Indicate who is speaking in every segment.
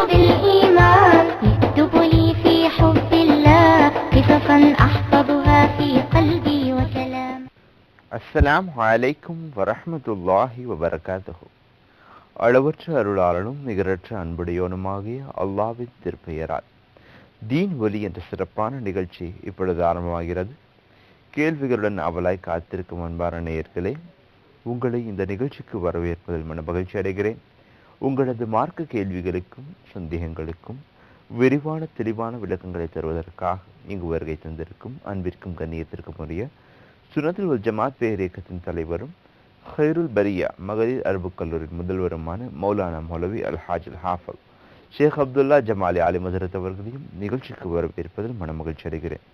Speaker 1: بالإيمان يكتب لي في حب الله قصصا أحفظها في قلبي وكلام
Speaker 2: அஸ்ஸலாம் அலைக்கும் வரஹ்மத்துல்லாஹி வபரகாத்துஹு அளவற்ற அருளாளனும் நிகரற்ற அன்புடையோனுமாகிய அல்லாவின் திருப்பெயரால் தீன் ஒலி என்ற சிறப்பான நிகழ்ச்சி இப்பொழுது ஆரம்பமாகிறது கேள்விகளுடன் அவலாய் காத்திருக்கும் அன்பான நேயர்களே உங்களை இந்த நிகழ்ச்சிக்கு வரவேற்பதில் மன மகிழ்ச்சி அடைகிறேன் உங்களது மார்க்க கேள்விகளுக்கும் சந்தேகங்களுக்கும் விரிவான தெளிவான விளக்கங்களை தருவதற்காக இங்கு வருகை தந்திருக்கும் அன்பிற்கும் கண்ணியத்திற்கும் உரிய சுனதுல் வல் ஜமாத் பேர் இயக்கத்தின் தலைவரும் ஹைருல் பரியா மகளிர் அரபுக் கல்லூரி முதல்வருமான மௌலானா மௌலவி அல் ஹாஜ் அல் ஹாஃபல் ஷேக் அப்துல்லா ஜமாலி அலி மதுரத் அவர்களையும் நிகழ்ச்சிக்கு வரவேற்பதில் மனமகிழ்ச்சி அடைகிறேன்.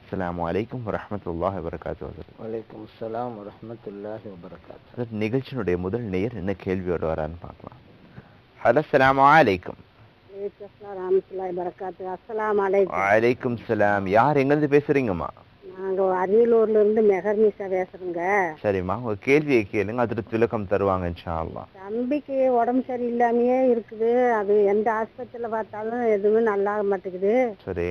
Speaker 2: அஸ்ஸலாமு அலைக்கும் வரஹ்மத்துல்லாஹி வபரகாத்துஹு.
Speaker 3: வலைக்கம் அஸ்ஸலாம் வரஹ்மத்துல்லாஹி வபரகாத்து
Speaker 2: அதாவது நிகழ்ச்சியினுடைய முதல் நேயர் என்ன கேள்வியோடு வரான்னு பார்க்கலாம். ஹலோ அஸ்ஸலாம் அலைக்கும்
Speaker 4: அலைக்கும்
Speaker 2: சலாம் யார் எங்கிருந்து பேசுறீங்கம்மா?
Speaker 4: நாங்க அரியலூர்ல இருந்து மெஹர்னிசா பேசுறோங்க.
Speaker 2: சரிம்மா உங்க கேள்வியை கேளுங்க அதற்கு விளக்கம் தருவாங்க
Speaker 4: தம்பிக்கு உடம்பு சரியில்லாமையே இருக்குது. அது எந்த ஆஸ்பத்திரியில பார்த்தாலும் எதுவுமே நல்லா மாட்டேங்குது.
Speaker 2: சரி.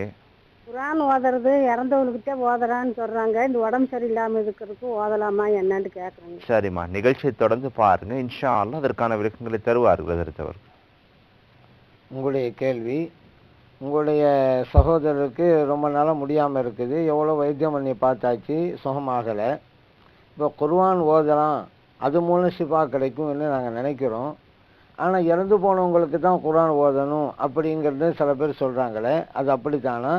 Speaker 4: குரான் ஓதுறது இறந்தவங்களுக்கிட்டே ஓதுறான்னு சொல்றாங்க. இந்த உடம்பு சரியில்லாம இருக்கிறதுக்கு ஓதலாமா என்னன்னு கேக்குறாங்க.
Speaker 2: சரிம்மா நிகழ்ச்சியை தொடர்ந்து பாருங்க. இன்ஷா அல்லாஹ் அதற்கான விளக்கங்களை தருவார்கள் அதற்கு
Speaker 3: உங்களுடைய கேள்வி. உங்களுடைய சகோதரருக்கு ரொம்ப நாளாக முடியாமல் இருக்குது. எவ்வளோ வைத்தியம் பண்ணி பார்த்தாச்சு? சுகமாகலை. இப்போ குர்வான் ஓதலாம். அது மூலம் ஷிஃபா கிடைக்கும்னு நாங்கள் நினைக்கிறோம். ஆனால் இறந்து போனவங்களுக்கு தான் குர்ஆன் ஓதணும் அப்படிங்கிறது சில பேர் சொல்கிறாங்களே அது அப்படித்தானா?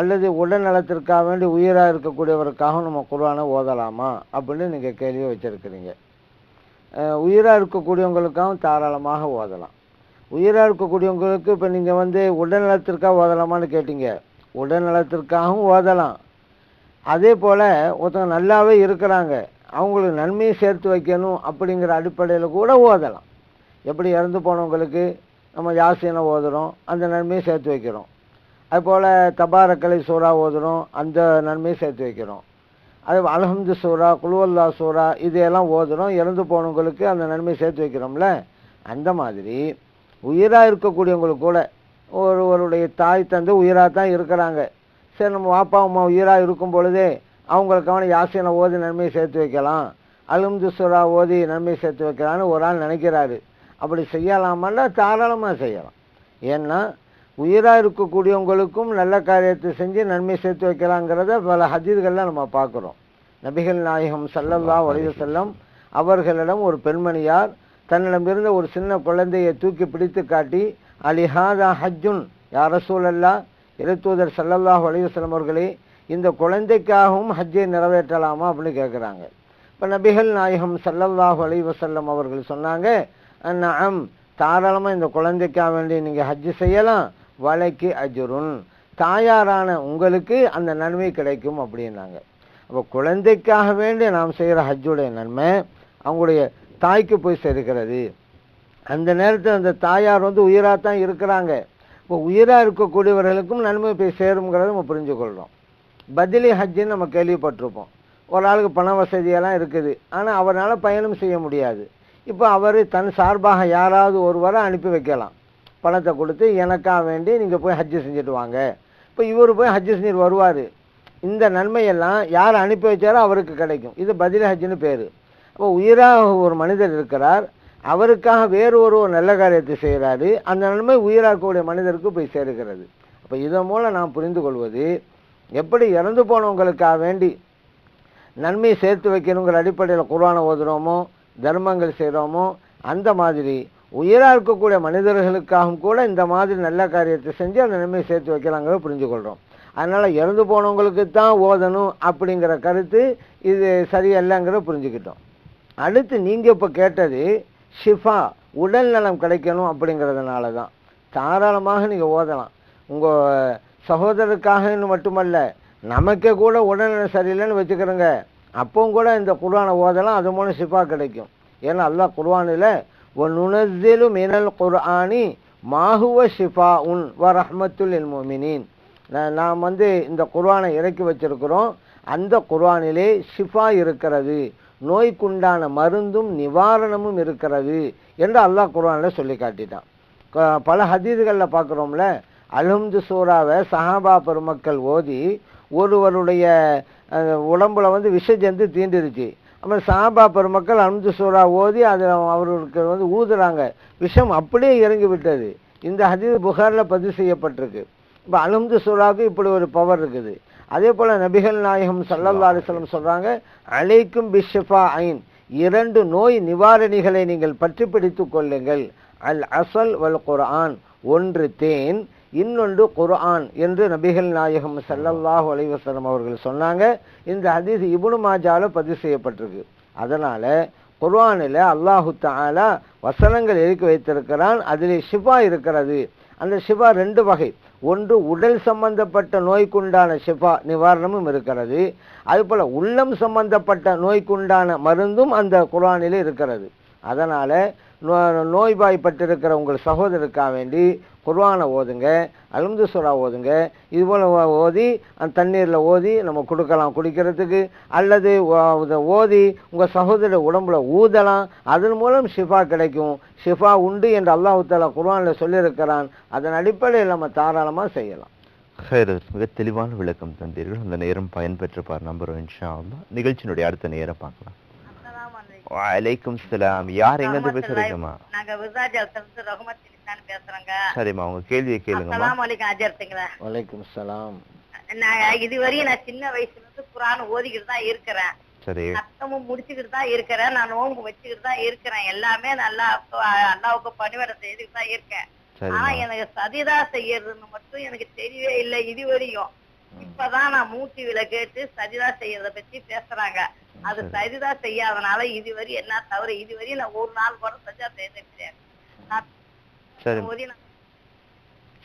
Speaker 3: அல்லது உடல் நலத்திற்காக வேண்டி உயிராக இருக்கக்கூடியவருக்காக நம்ம குர்ஆனை ஓதலாமா? அப்படின்னு நீங்கள் கேள்வி வச்சுருக்கிறீங்க. உயிராக இருக்கக்கூடியவங்களுக்காகவும் தாராளமாக ஓதலாம். உயிராக இருக்கக்கூடியவங்களுக்கு இப்போ நீங்கள் வந்து உடல் நலத்திற்காக ஓதலாமான்னு கேட்டீங்க. உடல் நலத்திற்காகவும் ஓதலாம். அதே போல் ஒருத்தவங்க நல்லாவே இருக்கிறாங்க. அவங்களுக்கு நன்மையை சேர்த்து வைக்கணும் அப்படிங்கிற அடிப்படையில் கூட ஓதலாம். எப்படி இறந்து போனவங்களுக்கு நம்ம யாசினை ஓதுறோம் அந்த நன்மையை சேர்த்து வைக்கிறோம். அதுபோல் தபாரக்கலை சூறா ஓதுறோம் அந்த நன்மையை சேர்த்து வைக்கிறோம். அது அலஹந்து சூறா குழுவல்லா சூறா இதையெல்லாம் ஓதுறோம் இறந்து போனவங்களுக்கு அந்த நன்மையை சேர்த்து வைக்கிறோம்ல. அந்த மாதிரி உயிராக இருக்கக்கூடியவங்களுக்கு கூட ஒருவருடைய தாய் தந்தை உயிராக தான் இருக்கிறாங்க. சரி நம்ம வாப்பா அம்மா உயிராக இருக்கும் பொழுதே அவங்களுக்கான யாசினை ஓதி நன்மையை சேர்த்து வைக்கலாம். அலும்து சுறா ஓதி நன்மையை சேர்த்து வைக்கலான்னு ஒரு ஆள் நினைக்கிறாரு. அப்படி செய்யலாமல்ல தாராளமாக செய்யலாம். ஏன்னா உயிராக இருக்கக்கூடியவங்களுக்கும் நல்ல காரியத்தை செஞ்சு நன்மை சேர்த்து வைக்கலாங்கிறத பல ஹதீர்கள்லாம் நம்ம பார்க்குறோம். நபிகள் நாயகம் சல்லல்லா அலைஹி வஸல்லம் அவர்களிடம் ஒரு பெண்மணியார் தன்னிடமிருந்த ஒரு சின்ன குழந்தையை தூக்கி பிடித்து காட்டி அலிஹாதா ஹஜ்ஜுன் யார சூழல்லா இறைத்தூதர் சல்லல்லாஹ் அலைஹி அவர்களே இந்த குழந்தைக்காகவும் ஹஜ்ஜை நிறைவேற்றலாமா? அப்படின்னு கேட்குறாங்க. இப்போ நபிகள் நாயகம் ஸல்லல்லாஹு அலைஹி வஸல்லம் அவர்கள் சொன்னாங்க நஅம் தாராளமாக இந்த குழந்தைக்காக வேண்டி நீங்கள் ஹஜ்ஜு செய்யலாம். வலைக்கு அஜுருன் தாயாரான உங்களுக்கு அந்த நன்மை கிடைக்கும் அப்படின்னாங்க. அப்போ குழந்தைக்காக வேண்டி நாம் செய்கிற ஹஜ்ஜுடைய நன்மை அவங்களுடைய தாய்க்கு போய் சேர்க்கிறது. அந்த நேரத்தில் அந்த தாயார் வந்து உயிராக தான் இருக்கிறாங்க. இப்போ உயிராக இருக்கக்கூடியவர்களுக்கும் நன்மை போய் சேருங்கிறத நம்ம புரிஞ்சுக்கொள்கிறோம் பதிலி ஹஜ்ஜுன்னு நம்ம கேள்விப்பட்டிருப்போம். ஒரு ஆளுக்கு பண வசதியெல்லாம் இருக்குது. ஆனால் அவரால் பயணம் செய்ய முடியாது. இப்போ அவர் தன் சார்பாக யாராவது ஒருவரை அனுப்பி வைக்கலாம். பணத்தை கொடுத்து எனக்காக வேண்டி நீங்கள் போய் ஹஜ்ஜு செஞ்சுட்டு வாங்க. இப்போ இவர் போய் ஹஜ்ஜு செஞ்சுட்டு வருவார். இந்த நன்மையெல்லாம் யார் அனுப்பி வச்சாரோ அவருக்கு கிடைக்கும். இது பதிலி ஹஜ்ஜுன்னு பேர். அப்போ உயிராக ஒரு மனிதர் இருக்கிறார். அவருக்காக வேறு ஒரு ஒரு நல்ல காரியத்தை செய்கிறாரு. அந்த நன்மை உயிராக்கக்கூடிய மனிதருக்கு போய் சேருகிறது. அப்போ இதன் மூலம் நாம் புரிந்து கொள்வது எப்படி இறந்து போனவங்களுக்காக வேண்டி நன்மையை சேர்த்து வைக்கணுங்கிற அடிப்படையில் குர்ஆனை ஓதுகிறோமோ தர்மங்கள் செய்கிறோமோ அந்த மாதிரி உயிராக இருக்கக்கூடிய மனிதர்களுக்காகவும் கூட இந்த மாதிரி நல்ல காரியத்தை செஞ்சு அந்த நன்மையை சேர்த்து வைக்கலாங்கிறத புரிஞ்சு கொள்கிறோம். அதனால் இறந்து போனவங்களுக்கு தான் ஓதணும் அப்படிங்கிற கருத்து இது சரியல்லங்கிறத புரிஞ்சுக்கிட்டோம். அடுத்து நீங்கள் இப்போ கேட்டது ஷிஃபா உடல் நலம் கிடைக்கணும் அப்படிங்கிறதுனால தான். தாராளமாக நீங்கள் ஓதலாம். உங்கள் சகோதரருக்காகன்னு மட்டுமல்ல நமக்கே கூட உடல்நலம் சரியில்லைன்னு வச்சுக்கிறோங்க. அப்பவும் கூட இந்த குர்ஆனை ஓதலாம் அது மூலம் ஷிஃபா கிடைக்கும். ஏன்னா அல்லா குர்ஆனில் ஒ நுனஸ்ஸிலு மினல் குர்ஆனி மாஹுவ ஷிஃபா உன் வ ரஹ்மத்துல் இல் முமினின். நாம் வந்து இந்த குர்ஆனை இறக்கி வச்சிருக்கிறோம். அந்த குர்ஆனிலே ஷிஃபா இருக்கிறது. நோய்க்குண்டான மருந்தும் நிவாரணமும் இருக்கிறது என்று அல்லாஹ் குரானில் சொல்லி காட்டிட்டான். பல ஹதீதுகளில் பார்க்குறோம்ல அல்ஹம்து சூறாவை சஹாபா பெருமக்கள் ஓதி ஒருவருடைய உடம்புல வந்து விஷஜந்து தீண்டிருச்சு அப்புறம் சஹாபா பெருமக்கள் அல்ஹம்து சூறா ஓதி அதில் அவருக்கு வந்து ஊதுறாங்க. விஷம் அப்படியே இறங்கி விட்டது. இந்த ஹதீஸ் புகாரில் பதிவு செய்யப்பட்டிருக்கு. இப்போ அல்ஹம்து சூறாவுக்கு இப்படி ஒரு பவர் இருக்குது. அதே போல் நபிகள் நாயகம் சல்லல்லா அலிஸ்லம் சொல்கிறாங்க அலைக்கும் பிஷஃபா ஐன் இரண்டு நோய் நிவாரணிகளை நீங்கள் பற்றி பிடித்து கொள்ளுங்கள். அல் அசல் வல் குர்ஆன். ஒன்று தேன் இன்னொன்று குர்ஆன் என்று நபிகள் நாயகம் சல்லல்லாஹு அலைஹி அவர்கள் சொன்னாங்க. இந்த ஹதீஸ் இபுனு மாஜால பதிவு செய்யப்பட்டிருக்கு. அதனால் குர்ஆனில் அல்லாஹு தாலா வசனங்கள் எழுக்கி வைத்திருக்கிறான் அதிலே ஷிஃபா இருக்கிறது. அந்த ஷிஃபா ரெண்டு வகை. ஒன்று உடல் சம்பந்தப்பட்ட நோய்க்குண்டான ஷிஃபா நிவாரணமும் இருக்கிறது. அதுபோல் உள்ளம் சம்பந்தப்பட்ட நோய்க்குண்டான மருந்தும் அந்த குரானில் இருக்கிறது. அதனால் நோ- நோய்வாய்ப்பட்டிருக்கிற உங்கள் சகோதரருக்காக வேண்டி குர்வானை ஓதுங்க அல்ஹம்து சுறா ஓதுங்க. இதுபோல் ஓதி அந்த தண்ணீரில் ஓதி நம்ம கொடுக்கலாம் குடிக்கிறதுக்கு. அல்லது ஓதி உங்கள் சகோதரர் உடம்புல ஊதலாம். அதன் மூலம் ஷிஃபா கிடைக்கும். ஷிஃபா உண்டு என்று அல்லாஹ் குர்வானில் சொல்லியிருக்கிறான். அதன் அடிப்படையில் நம்ம தாராளமாக செய்யலாம்.
Speaker 2: ஹைர் மிக தெளிவான விளக்கம் தந்தீர்கள். அந்த நேரம் பயன்பெற்றுப்பார் நம்புகிறோம் இன்ஷா நிகழ்ச்சியினுடைய அடுத்த நேரம் பார்க்கலாம். வலைக்கும் சலாம். யார் எங்க இருந்து பேசுறீங்கம்மா?
Speaker 5: நாங்க விருதாச்சலத்துல ரகுமத் நிசான் பேசுறேங்க.
Speaker 2: சரிம்மா உங்க கேள்வியை கேளுங்கம்மா.
Speaker 5: அஸ்ஸலாமு அலைக்கும் அஜர்த்துங்களா
Speaker 3: வலைக்கும் சலாம்.
Speaker 5: நான் இதுவரையும் நான் சின்ன வயசுல இருந்து குரான் ஓதிக்கிட்டு தான் இருக்கிறேன்.
Speaker 2: சரி.
Speaker 5: சத்தமும் முடிச்சுக்கிட்டு தான் இருக்கிறேன். நான் நோன்பு வச்சுக்கிட்டு தான் இருக்கிறேன். எல்லாமே நல்லா அல்லாவுக்கு பணிவிட செய்துக்கிட்டு தான் இருக்கேன். ஆனா எனக்கு சதிதா செய்யறதுன்னு மட்டும் எனக்கு தெரியவே இல்லை இதுவரையும். இப்பதான் நான் மூட்டிவில கேட்டு சதிதா செய்யறத பத்தி பேசுறாங்க. அது
Speaker 2: சரி.
Speaker 5: சதிதா செய்யாதனால இதுவரை என்ன தவிர இதுவரையும் நான் ஒரு நாள் கூட சஜா செய்திருக்கிறேன்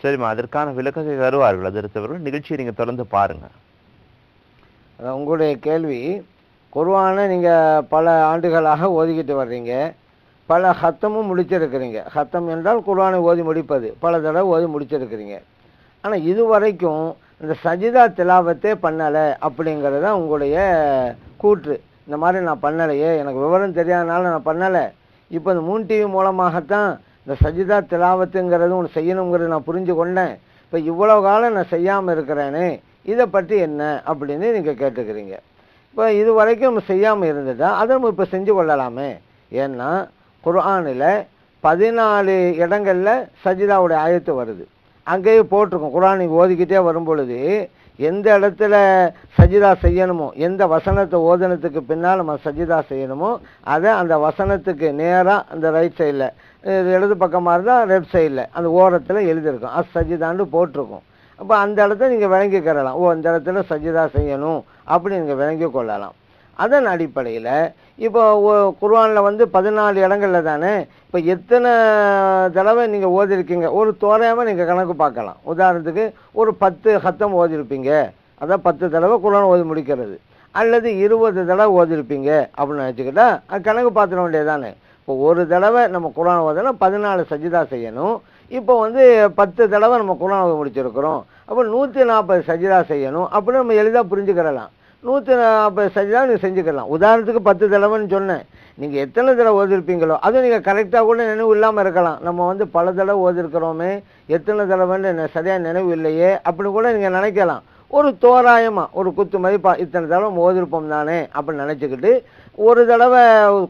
Speaker 2: சரிம்மா. அதற்கான விளக்கத்தை தருவார்கள் அதற்கு நிகழ்ச்சியை நீங்க தொடர்ந்து பாருங்க.
Speaker 3: உங்களுடைய கேள்வி குர்ஆனை நீங்கள் பல ஆண்டுகளாக ஓதிக்கிட்டு வர்றீங்க. பல ஹத்தமும் முடிச்சிருக்கிறீங்க. ஹத்தம் என்றால் குர்ஆனை ஓதி முடிப்பது. பல தடவை ஓதி முடிச்சிருக்கிறீங்க. ஆனால் இது வரைக்கும் இந்த சஜிதா திலாவத்தே பண்ணலை அப்படிங்கிறது தான் உங்களுடைய கூற்று. இந்த மாதிரி நான் பண்ணலையே எனக்கு விவரம் தெரியாதனால நான் பண்ணலை. இப்போ இந்த மூன் டிவி மூலமாகத்தான் இந்த சஜிதா திலாவத்துங்கிறது ஒன்று செய்யணுங்கிறது நான் புரிஞ்சு கொண்டேன். இப்போ இவ்வளோ காலம் நான் செய்யாமல் இருக்கிறேனே இதை பற்றி என்ன அப்படின்னு நீங்கள் கேட்டுக்கிறீங்க. இப்போ இது வரைக்கும் நம்ம செய்யாமல் இருந்ததா அதை நம்ம இப்போ செஞ்சு கொள்ளலாமே. ஏன்னா குர்ஆனில் பதினாலு இடங்களில் சஜிதாவுடைய ஆயத்து வருது. அங்கேயே போட்டிருக்கும். குர்ஆன் நீங்கள் ஓதிக்கிட்டே வரும் பொழுது எந்த இடத்துல சஜிதா செய்யணுமோ எந்த வசனத்தை ஓதனத்துக்கு பின்னால் நம்ம சஜிதா செய்யணுமோ அதை அந்த வசனத்துக்கு நேராக அந்த ரைட் சைடில் இது இடது பக்கமாக இருந்தால் லெஃப்ட் சைடில் அந்த ஓரத்தில் எழுதியிருக்கும். அஸ் சஜிதான்னு போட்டிருக்கும். அப்போ அந்த இடத்த நீங்கள் விளங்கிக்கிறலாம் ஓ இந்த இடத்துல சஜிதா செய்யணும் அப்படி நீங்கள் விளங்கி கொள்ளலாம் அதன் அடிப்படையில் இப்போ குர்ஆனில் வந்து பதினாலு இடங்களில் தானே இப்போ எத்தனை தடவை நீங்கள் ஓதிருக்கீங்க? ஒரு தோறையாமல் நீங்கள் கணக்கு பார்க்கலாம். உதாரணத்துக்கு ஒரு பத்து ஹத்தம் ஓதிருப்பீங்க. அதான் பத்து தடவை குரான் ஓதி முடிக்கிறது. அல்லது இருபது தடவை ஓதிருப்பீங்க அப்படின்னு நினச்சிக்கிட்டா அது கணக்கு பார்த்துட வேண்டியதானே இப்போ ஒரு தடவை நம்ம குரான் ஓதுனா பதினாலு சஜிதா செய்யணும். இப்போ வந்து பத்து தடவை நம்ம குரான் ஓதி முடிச்சிருக்கிறோம். அப்போ நூற்றி நாற்பது சஜிதா செய்யணும். அப்படின்னு நம்ம எளிதாக புரிஞ்சுக்கிறலாம். நூற்றி நாற்பது சஜிதா நீங்கள் செஞ்சுக்கலாம். உதாரணத்துக்கு பத்து தடவைன்னு சொன்னேன். நீங்கள் எத்தனை தடவை ஓதிருப்பீங்களோ அதுவும் நீங்கள் கரெக்டாக கூட நினைவு இல்லாமல் இருக்கலாம். நம்ம வந்து பல தடவை ஓதிருக்கிறோமே எத்தனை தடவைன்னு சரியாக நினைவு இல்லையே அப்படின்னு கூட நீங்கள் நினைக்கலாம். ஒரு தோராயமாக ஒரு குத்து மதிப்பா இத்தனை தடவை ஓதிருப்போம் தானே அப்படின்னு நினச்சிக்கிட்டு ஒரு தடவை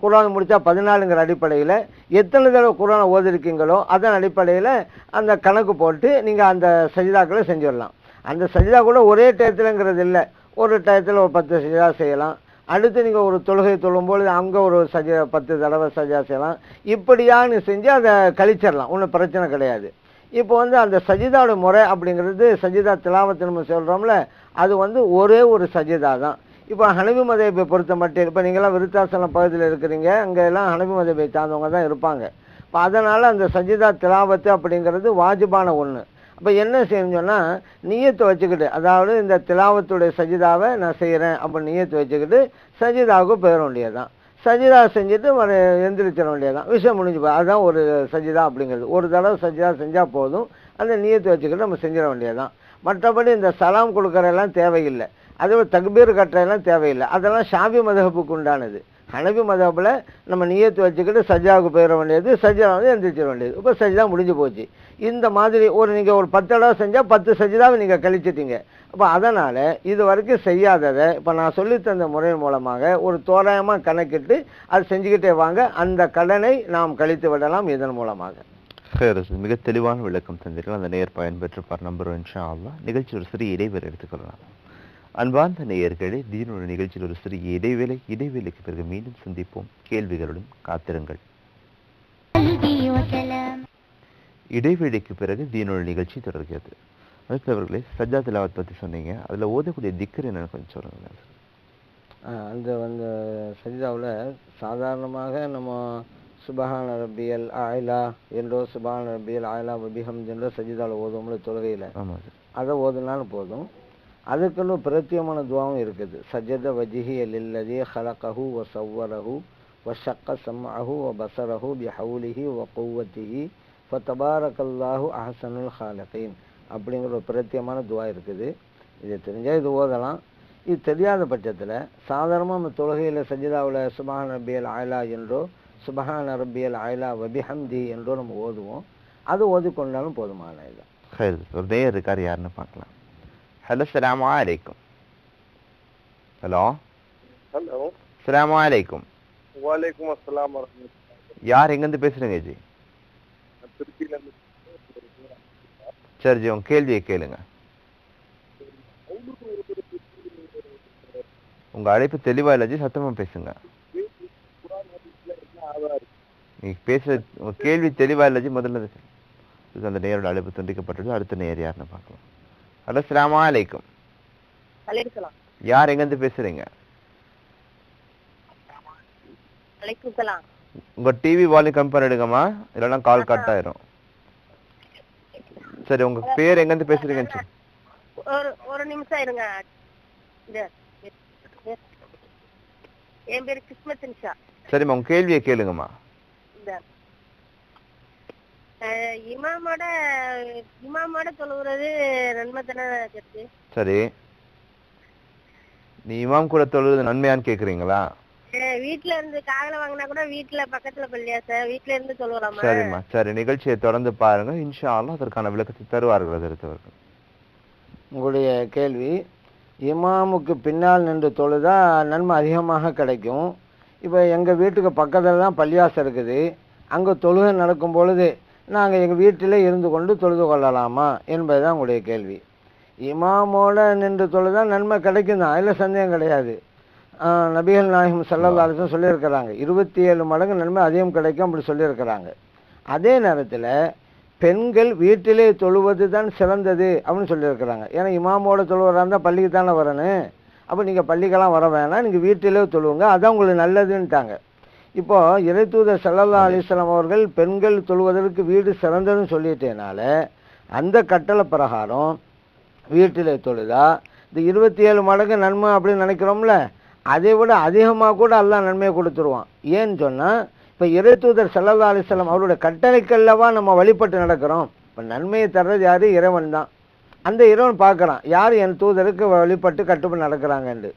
Speaker 3: குரான் முடித்தா பதினாலுங்கிற அடிப்படையில் எத்தனை தடவை குரானை ஓதிருக்கீங்களோ அதன் அடிப்படையில் அந்த கணக்கு போட்டு நீங்கள் அந்த சஜிதாக்களை செஞ்சிடலாம். அந்த சஜிதா கூட ஒரே டயத்துலங்கிறது இல்லை. ஒரு டயத்தில் ஒரு பத்து சஜா செய்யலாம். அடுத்து நீங்கள் ஒரு தொழுகை தொழும்பொழுது அங்கே ஒரு சஜ பத்து தடவை சஜா செய்யலாம். இப்படியான்னு நீ செஞ்சு அதை கழிச்சிடலாம். ஒன்றும் பிரச்சனை கிடையாது. இப்போ வந்து அந்த சஜிதாவோட முறை அப்படிங்கிறது சஜிதா திலாவத்து நம்ம சொல்கிறோம்ல அது வந்து ஒரே ஒரு சஜிதா தான். இப்போ ஹனவி மதேபை பொறுத்த மட்டும் இப்போ நீங்களாம் விருத்தாசலம் பகுதியில் இருக்கிறீங்க அங்கே எல்லாம் மதேபை சார்ந்தவங்க தான் இருப்பாங்க. இப்போ அதனால் அந்த சஜிதா திலாவத்து அப்படிங்கிறது வாஜிபான ஒன்று அப்போ என்ன செய்யணும்னு சொன்னால் நீயத்தை வச்சுக்கிட்டு அதாவது இந்த திலாவத்துடைய சஜிதாவை நான் செய்கிறேன் அப்படின்னு நீயத்தை வச்சுக்கிட்டு சஜிதாவுக்கு போயிட வேண்டியதுதான். சஜிதா செஞ்சுட்டு வர எந்திரிச்சிட வேண்டியதுதான். விஷயம் முடிஞ்சு போய் அதுதான் ஒரு சஜிதா அப்படிங்கிறது. ஒரு தடவை சஜிதா செஞ்சால் போதும். அந்த நீயத்தை வச்சுக்கிட்டு நம்ம செஞ்சிட வேண்டியதுதான். மற்றபடி இந்த சலாம் கொடுக்குறதெல்லாம் தேவையில்லை. அதே மாதிரி தக்பீர் கட்டுறதெல்லாம் தேவையில்லை. அதெல்லாம் ஷாபி மதகப்புக்கு உண்டானது. ஹனபி மதப்பில் நம்ம நியத்து வச்சுக்கிட்டு சஜாவுக்கு போயிட வேண்டியது சஜா வந்து எந்திரிச்சிட வேண்டியது. இப்போ சஜிதா முடிஞ்சு போச்சு. இந்த மாதிரி ஒரு நீங்கள் ஒரு பத்து தடவை செஞ்சால் பத்து செஞ்சுதான் நீங்கள் கழிச்சிட்டீங்க. அப்போ அதனால் இது வரைக்கும் செய்யாததை இப்போ நான் சொல்லித்தந்த முறை மூலமாக ஒரு தோராயமாக கணக்கிட்டு அது செஞ்சுக்கிட்டே வாங்க. அந்த கடனை நாம் கழித்து விடலாம் இதன் மூலமாக.
Speaker 2: மிக தெளிவான விளக்கம் தந்தீர்கள். அந்த நேர் பயன்பெற்று நம்பர் அல்லா நிகழ்ச்சி ஒரு சிறிய இடைவெளி எடுத்துக்கொள்ளலாம் அன்பார்ந்த நேயர்களே தீனோட நிகழ்ச்சியில் ஒரு சிறிய இடைவேளை இடைவேளைக்கு பிறகு மீண்டும் சந்திப்போம். கேள்விகளுடன் காத்திருங்கள். இடைவேளைக்கு பிறகு தீனோட நிகழ்ச்சி தொடர்கிறது. அடுத்து அவர்களே சஜ்ஜா திலாவத் பற்றி சொன்னீங்க. அதுல ஓதக்கூடிய திக்கர் என்னன்னு கொஞ்சம் சொல்லுங்க
Speaker 3: ஆஹ் அந்த வந்து சஜிதாவில் சாதாரணமாக நம்ம சுபஹான ரப்பியல் ஆயிலா என்றோ சுபஹான ரப்பியல் ஆயிலா வபிஹம் என்றோ சஜிதாவில் ஓதுவோம்ல தொழுகையில் அதை ஓதுனாலும் போதும். அதுக்குன்னு பிரத்தியமான துவாவும் இருக்குது. சஜத வஜிஹி லில்லதி ஹலகஹு வ சவ்வரஹு வ ஷக்க சம்அஹு வ பசரஹு பி ஹவுலிஹி வ குவத்திஹி ஃப தபாரக்கல்லாஹு அஹசனுல் ஹாலிகீன் அப்படிங்கிற ஒரு பிரத்தியமான துவா இருக்குது. இது தெரிஞ்சால் இது ஓதலாம். இது தெரியாத பட்சத்தில் சாதாரணமாக நம்ம தொழுகையில் சஜிதாவில் சுபஹான் ரப்பியல் ஆயிலா என்றோ சுபஹான் ரப்பியல் ஆயிலா வபிஹம்தி என்றோ நம்ம ஓதுவோம். அது ஓதிக்கொண்டாலும் போதுமான இது.
Speaker 2: ஒரு நேயர் இருக்கார் யாருன்னு பார்க்கலாம். ஹலோ சலாம் அலைக்கும். ஹலோ?
Speaker 6: ஹலோ?
Speaker 2: சலாம் அலைக்கும்.
Speaker 6: வலைக்கும் வரமத்துல்லாஹி
Speaker 2: யார் எங்கேருந்து பேசுறீங்க ஜி? சரி ஜி உங்க கேள்வியை கேளுங்க. உங்க அழைப்பு தெளிவா இல்லை ஜி சத்தமா பேசுங்க. நீங்க பேச உங்க கேள்வி தெளிவா இல்லை ஜி முதல்ல அந்த நேரோட அழைப்பு துண்டிக்கப்பட்டது அடுத்த நேர் யாருன்னு பார்க்கலாம். ஹலோ சலாம் அலைக்கும். யார் எங்கேருந்து பேசுறீங்க? உங்க டிவி வால்யூம் கம்மி பண்ணிடுங்கம்மா இல்லைன்னா கால் கட் ஆயிரும். சரி உங்க பேர் எங்கேருந்து பேசுறீங்கன்னு சொல்லு
Speaker 5: ஒரு ஒரு நிமிஷம் இருங்க. என் பேரு கிஸ்மத் நிஷா.
Speaker 2: சரிம்மா உங்க கேள்வியை கேளுங்கம்மா.
Speaker 5: இமாமோட இமாமோட தொழுவுறது நன்மை தானே
Speaker 2: சரி. நீ இமாம் கூட தொழுது நன்மையான்னு கேக்குறீங்களா?
Speaker 5: வீட்ல இருந்து காகல வாங்கினா கூட வீட்ல பக்கத்துல பள்ளியா சார் வீட்ல இருந்து தொழுவலாமா
Speaker 2: சரிம்மா சரி. நிகழ்ச்சியை தொடர்ந்து பாருங்க. இன்ஷா அல்லாஹ் அதற்கான விளக்கத்தை தருவார்கள் அதற்கு
Speaker 3: உங்களுடைய கேள்வி இமாமுக்கு பின்னால் நின்று தொழுதா நன்மை அதிகமாக கிடைக்கும். இப்போ எங்கள் வீட்டுக்கு பக்கத்தில் தான் பள்ளியாசம் இருக்குது. அங்கே தொழுகை நடக்கும் பொழுது நாங்கள் எங்கள் வீட்டிலே இருந்து கொண்டு தொழுது கொள்ளலாமா என்பது தான் உங்களுடைய கேள்வி. இமாமோட நின்று தொழுதா நன்மை கிடைக்கும் தான் அதில் சந்தேகம் கிடையாது. நபிகள் நாயகம் சல்லல்லா சொல்லியிருக்கிறாங்க. இருபத்தி ஏழு மடங்கு நன்மை அதிகம் கிடைக்கும் அப்படி சொல்லியிருக்கிறாங்க. அதே நேரத்தில் பெண்கள் வீட்டிலே தொழுவது தான் சிறந்தது அப்படின்னு சொல்லியிருக்கிறாங்க. ஏன்னா இமாமோட தொழுவராக இருந்தால் பள்ளிக்கு தானே வரணும். அப்போ நீங்கள் பள்ளிக்கெல்லாம் வர வேணாம். நீங்கள் வீட்டிலே தொழுவுங்க. அதான் உங்களுக்கு நல்லதுன்ட்டாங்க. இப்போது இறைத்தூதர் சல்லல்லா அலிஸ்லாம் அவர்கள் பெண்கள் தொழுவதற்கு வீடு சிறந்ததுன்னு சொல்லிட்டேனால அந்த கட்டளை பிரகாரம் வீட்டிலே தொழுதா? இந்த இருபத்தி ஏழு மடங்கு நன்மை அப்படின்னு நினைக்கிறோம்ல. அதை விட அதிகமாக கூட அல்லா நன்மையை கொடுத்துருவான். ஏன்னு சொன்னால் இப்போ இறைத்தூதர் சல்லல்லா அலிஸ்லாம் அவருடைய கட்டளைக்கல்லவா நம்ம வழிபட்டு நடக்கிறோம். இப்போ நன்மையை தர்றது யார்? இறைவன் தான். அந்த இறைவன் பார்க்குறான் யார் என் தூதருக்கு வழிபட்டு கட்டுப்பட்டு நடக்கிறாங்கன்னு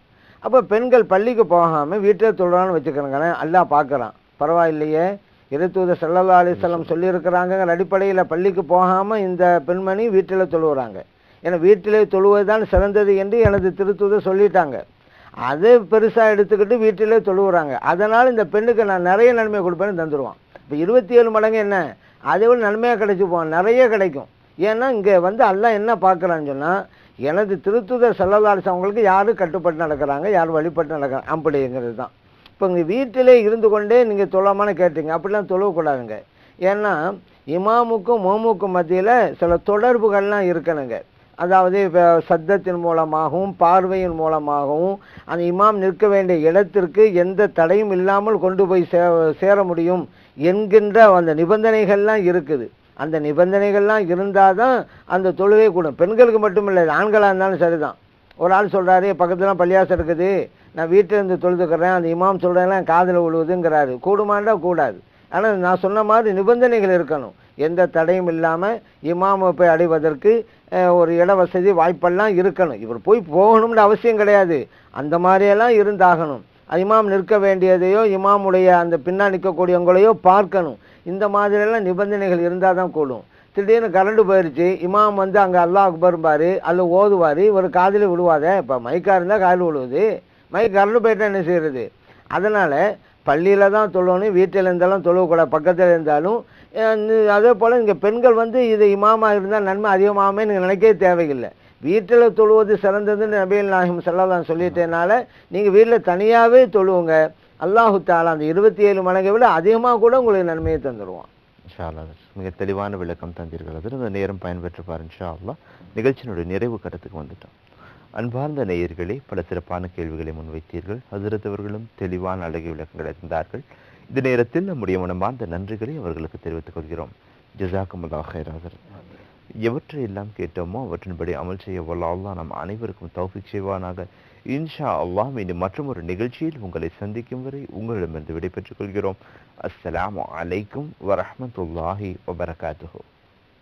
Speaker 3: அப்போ பெண்கள் பள்ளிக்கு போகாமல் வீட்டில் தொழுறான்னு வச்சுக்கிறேங்க அல்லா பார்க்குறான். பரவாயில்லையே இறைத்தூதர் சல்லல்லா அலிஸ்லாம் சொல்லியிருக்கிறாங்கிற அடிப்படையில் பள்ளிக்கு போகாமல் இந்த பெண்மணி வீட்டில் தொழுகிறாங்க ஏன்னா வீட்டிலே தொழுவதுதான் சிறந்தது என்று எனது திருத்தூதர் சொல்லிட்டாங்க. அதை பெருசாக எடுத்துக்கிட்டு வீட்டிலே தொழுவுறாங்க. அதனால் இந்த பெண்ணுக்கு நான் நிறைய நன்மை கொடுப்பேன்னு தந்துடுவான் இப்போ இருபத்தி ஏழு மடங்கு என்ன? அதே விட நன்மையாக கிடைச்சி போவான். நிறைய கிடைக்கும். ஏன்னா இங்கே வந்து எல்லாம் என்ன பார்க்குறான்னு சொன்னால் எனது திருத்துத செல்லதாரிசம் அவங்களுக்கு யார் கட்டுப்பட்டு நடக்கிறாங்க யார் வழிபட்டு நடக்கிறாங்க. அப்படிங்கிறது தான். இப்போ இங்கே வீட்டிலே இருந்து கொண்டே நீங்கள் தொழாமனு கேட்டீங்க. அப்படிலாம் தொழக்கூடாதுங்க. ஏன்னா இமாமுக்கும் மோமுக்கும் மத்தியில் சில தொடர்புகள்லாம் இருக்கணுங்க. அதாவது இப்போ சத்தத்தின் மூலமாகவும் பார்வையின் மூலமாகவும் அந்த இமாம் நிற்க வேண்டிய இடத்திற்கு எந்த தடையும் இல்லாமல் கொண்டு போய் சே சேர முடியும் என்கின்ற அந்த நிபந்தனைகள்லாம் இருக்குது. அந்த நிபந்தனைகள்லாம் இருந்தால் தான் அந்த தொழுகை கூடும். பெண்களுக்கு மட்டும் இல்லை ஆண்களாக இருந்தாலும் சரிதான். ஒரு ஆள் சொல்கிறாரு பக்கத்துலாம் பள்ளியாசம் இருக்குது நான் வீட்டில் இருந்து தொழுதுக்கிறேன் அந்த இமாம் சொல்கிறேன் காதில் விழுவுதுங்கிறாரு. கூடுமாண்டா கூடாது. ஆனால் நான் சொன்ன மாதிரி நிபந்தனைகள் இருக்கணும். எந்த தடையும் இல்லாமல் இமாமை போய் அடைவதற்கு ஒரு இட வசதி வாய்ப்பெல்லாம் இருக்கணும். இவர் போய் போகணும்னு அவசியம் கிடையாது. அந்த மாதிரியெல்லாம் இருந்தாகணும். இமாம் நிற்க வேண்டியதையோ இமாமுடைய அந்த பின்னா நிற்கக்கூடியவங்களையோ பார்க்கணும். இந்த மாதிரியெல்லாம் நிபந்தனைகள் இருந்தால் தான் கூடும். திடீர்னு கரண்டு போயிடுச்சு இமாம் வந்து அங்கே அல்லாஹ் அக்பர்பாரு அல்ல ஓதுவார் ஒரு காதில் விழுவாத இப்போ மைக்காக இருந்தால் காதில் விழுவுது. மைக் கரண்டு போயிட்டால் என்ன செய்யறது? அதனால் பள்ளியில் தான் தொழணும் வீட்டில் இருந்தாலும் தொழக்கூடாது பக்கத்தில் இருந்தாலும் அதே போல் இங்கே பெண்கள் வந்து இது இமாமா இருந்தால் நன்மை அதிகமாகவே நீங்கள் நினைக்கவே தேவையில்லை. வீட்டில் தொழுவது சிறந்ததுன்னு நபிகள் நாயகம் செல்லலாம் சொல்லிட்டேனால நீங்கள் வீட்டில் தனியாகவே தொழுவுங்க. அல்லாஹு தாலா அந்த இருபத்தி ஏழு மடங்கை விட அதிகமாக கூட உங்களுக்கு நன்மையை தந்துடுவான்
Speaker 2: அல்லாஹ் மிக தெளிவான விளக்கம் தந்தீர்கள். அதில் நேரம் பயன்பெற்று பாரு நிகழ்ச்சியினுடைய நிறைவு கட்டத்துக்கு வந்துட்டோம். அன்பார்ந்த நேயர்களே பல சிறப்பான கேள்விகளை முன்வைத்தீர்கள். ஹசரத் அவர்களும் தெளிவான அழகிய விளக்கங்களை தந்தார்கள் இந்த நேரத்தில் நம்முடைய மனமார்ந்த நன்றிகளை அவர்களுக்கு தெரிவித்துக் கொள்கிறோம். ஜசாக்குமுல்லா எவற்றை எல்லாம் கேட்டோமோ அவற்றின்படி அமல் செய்ய வல்ல நாம் நம் அனைவருக்கும் தௌஃபிக் செய்வானாக. இன்ஷா அல்லாஹ் மீண்டும் மற்றொரு நிகழ்ச்சியில் உங்களை சந்திக்கும் வரை உங்களிடமிருந்து விடைபெற்றுக் கொள்கிறோம். அஸ்லாம் அலைக்கும் வரமத்துல்லாஹி வபரகாத்துஹு.